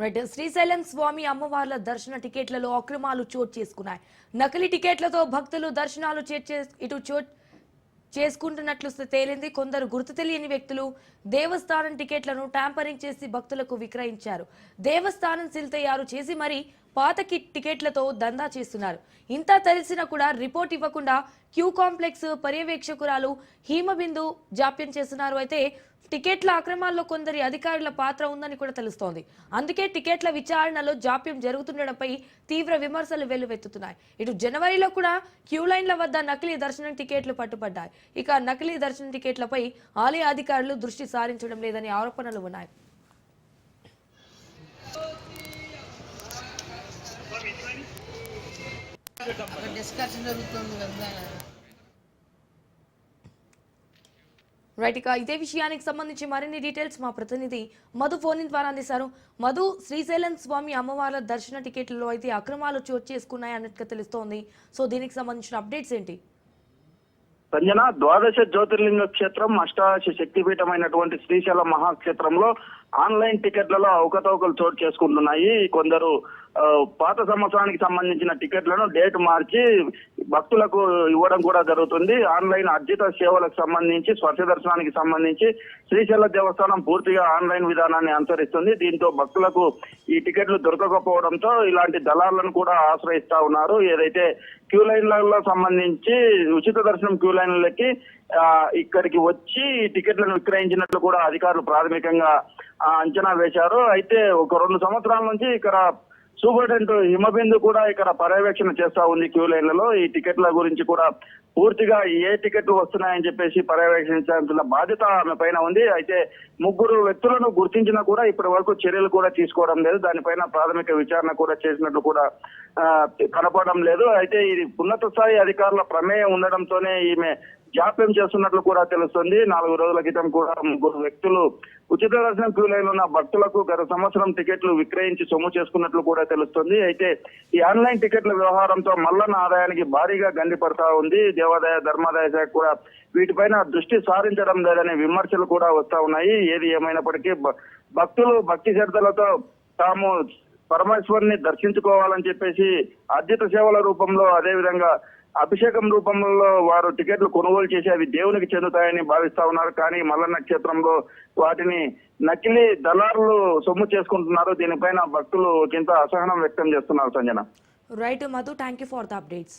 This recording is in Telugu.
రైట్ శ్రీశైలం స్వామి అమ్మవార్ల దర్శన టికెట్లలో అక్రమాలు చోటు చేసుకున్నాయి. నకిలీ టికెట్లతో భక్తులు దర్శనాలు ఇటు చోట్ చేసుకుంటున్నట్లు తేలింది. కొందరు గుర్తు తెలియని వ్యక్తులు దేవస్థానం టికెట్లను ట్యాంపరింగ్ చేసి భక్తులకు విక్రయించారు. దేవస్థానం సీల్ తయారు చేసి మరీ పాత కి- టికెట్లతో దందా చేస్తున్నారు. ఇంత తెలిసినా కూడా రిపోర్ట్ ఇవ్వకుండా క్యూ కాంప్లెక్స్ పర్యవేక్షకురాలు హీమబిందు జాప్యం చేస్తున్నారు. అయితే టికెట్ల అక్రమాల్లో కొందరి అధికారుల పాత్ర ఉందని కూడా తెలుస్తోంది. అందుకే టికెట్ల విచారణలో జాప్యం జరుగుతుండడంపై తీవ్ర విమర్శలు వెల్లువెత్తుతున్నాయి. ఇటు జనవరిలో కూడా క్యూ లైన్ల వద్ద నకిలీ దర్శనం టికెట్లు పట్టుబడ్డాయి. ఇక నకిలీ దర్శనం టికెట్లపై ఆలయ అధికారులు దృష్టి సారించడం లేదని ఆరోపణలు ఉన్నాయి. అక్కడ డిస్కషన్ జరుగుతుంది కదా. రైట్ ఇక ఇదే విషయానికి సంబంధించి మరిన్ని డీటెయిల్స్ మా ప్రతినిధి మధు ఫోన్ ద్వారా అందిస్తారు. మధు శ్రీశైలం స్వామి అమ్మవార్ల దర్శన టికెట్లలో అయితే అక్రమాలు చోటు చేసుకున్నాయి అన్నట్టుగా తెలుస్తోంది. సో దీనికి సంబంధించిన అప్డేట్స్ ఏంటి? సంజన ద్వాదశ జ్యోతిర్లింగ క్షేత్రం అష్టాదశ శక్తిపీఠమైనటువంటి శ్రీశైలం మహాక్షేత్రంలో ఆన్లైన్ టికెట్లలో అవకతవకలు చోటు చేసుకుంటున్నాయి. కొందరు పాత సంవత్సరానికి సంబంధించిన టికెట్లను డేట్ మార్చి భక్తులకు ఇవ్వడం కూడా జరుగుతుంది. ఆన్లైన్ అర్జిత సేవలకు సంబంధించి స్వచ్ఛ దర్శనానికి సంబంధించి శ్రీశైల దేవస్థానం పూర్తిగా ఆన్లైన్ విధానాన్ని అనుసరిస్తుంది. దీంతో భక్తులకు ఈ టికెట్లు దొరకకపోవడంతో ఇలాంటి దళాలను కూడా ఆశ్రయిస్తా ఉన్నారు. ఏదైతే క్యూ లైన్లలో సంబంధించి ఉచిత దర్శనం క్యూ లైన్లకి ఇక్కడికి వచ్చి ఈ టికెట్లను విక్రయించినట్లు కూడా అధికారులు ప్రాథమికంగా అంచనా వేశారు. అయితే ఒక రెండు సంవత్సరాల నుంచి ఇక్కడ సూపరింటెండెంట్ హిమబిందు కూడా ఇక్కడ పర్యవేక్షణ చేస్తా ఉంది క్యూ లైన్లలో. ఈ టికెట్ల గురించి కూడా పూర్తిగా ఏ టికెట్లు వస్తున్నాయని చెప్పేసి పర్యవేక్షించాల్సిన బాధ్యత ఆమె పైన ఉంది. అయితే ముగ్గురు వ్యక్తులను గుర్తించినా కూడా ఇప్పటి వరకు చర్యలు కూడా తీసుకోవడం లేదు. దానిపైన ప్రాథమిక విచారణ కూడా చేసినట్లు కూడా కనపడడం లేదు. అయితే ఇది ఉన్నత స్థాయి అధికారుల ప్రమేయం ఉండడంతోనే ఈమె జాప్యం చేస్తున్నట్లు కూడా తెలుస్తుంది. నాలుగు రోజుల క్రితం కూడా ముగ్గురు వ్యక్తులు ఉచిత దర్శనం క్యూ లైన్ ఉన్న భక్తులకు గత సంవత్సరం టికెట్లు విక్రయించి సొమ్ము చేసుకున్నట్లు కూడా తెలుస్తుంది. అయితే ఈ ఆన్లైన్ టికెట్ల వ్యవహారంతో మల్లన్న ఆదాయానికి భారీగా గండి పడతా ఉంది. దేవాదాయ ధర్మాదాయ శాఖ కూడా వీటిపైన దృష్టి సారించడం లేదనే విమర్శలు కూడా వస్తా ఉన్నాయి. ఏది ఏమైనప్పటికీ భక్తులు భక్తి శ్రద్ధలతో తాము పరమేశ్వరుని దర్శించుకోవాలని చెప్పేసి అర్జిత సేవల రూపంలో అదే విధంగా అభిషేకం రూపంలో వారు టికెట్లు కొనుగోలు చేసి అవి దేవునికి చెందుతాయని భావిస్తా ఉన్నారు. కానీ మల్లన్న క్షేత్రంలో వాటిని నకిలీ దళారులు సొమ్ము చేసుకుంటున్నారు. దీనిపైన భక్తులు కింద అసహనం వ్యక్తం చేస్తున్నారు Sanjana. Right Madhu thank you for the updates